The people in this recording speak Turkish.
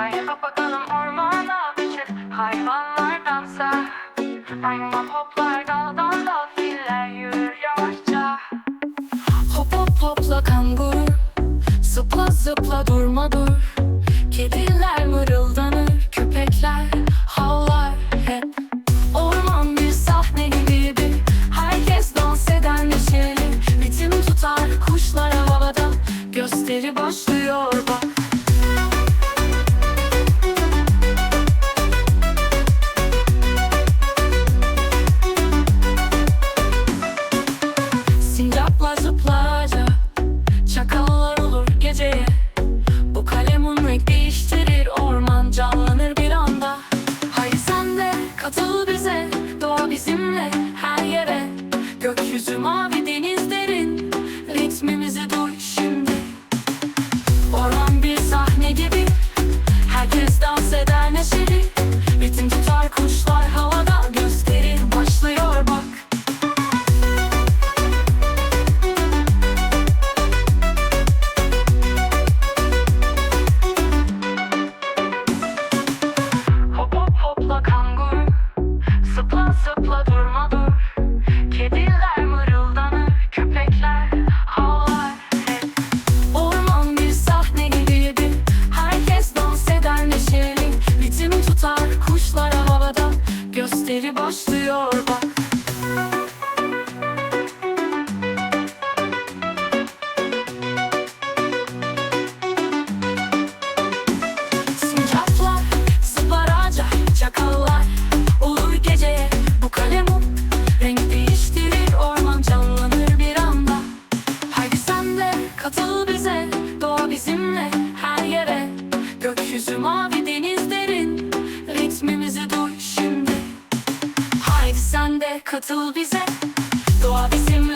Haydi bakalım ormana Hayvanlar dansa Ayma hoplar daldan dal Filler yürür yavaşça. Hop hop hopla kanguru Zıpla zıpla durma dur. Kediler mırıldanır Köpekler havlar Orman bir sahne gibidir Herkes dans eder neşeli Ritim tutar kuşlar havada Gösteri başlıyor bak bizimle her yere. Gökyüzü mavi Gökyüzü mavi deniz derin Ritmimizi duy şimdi. Haydi sen de katıl bize Doğa bizimle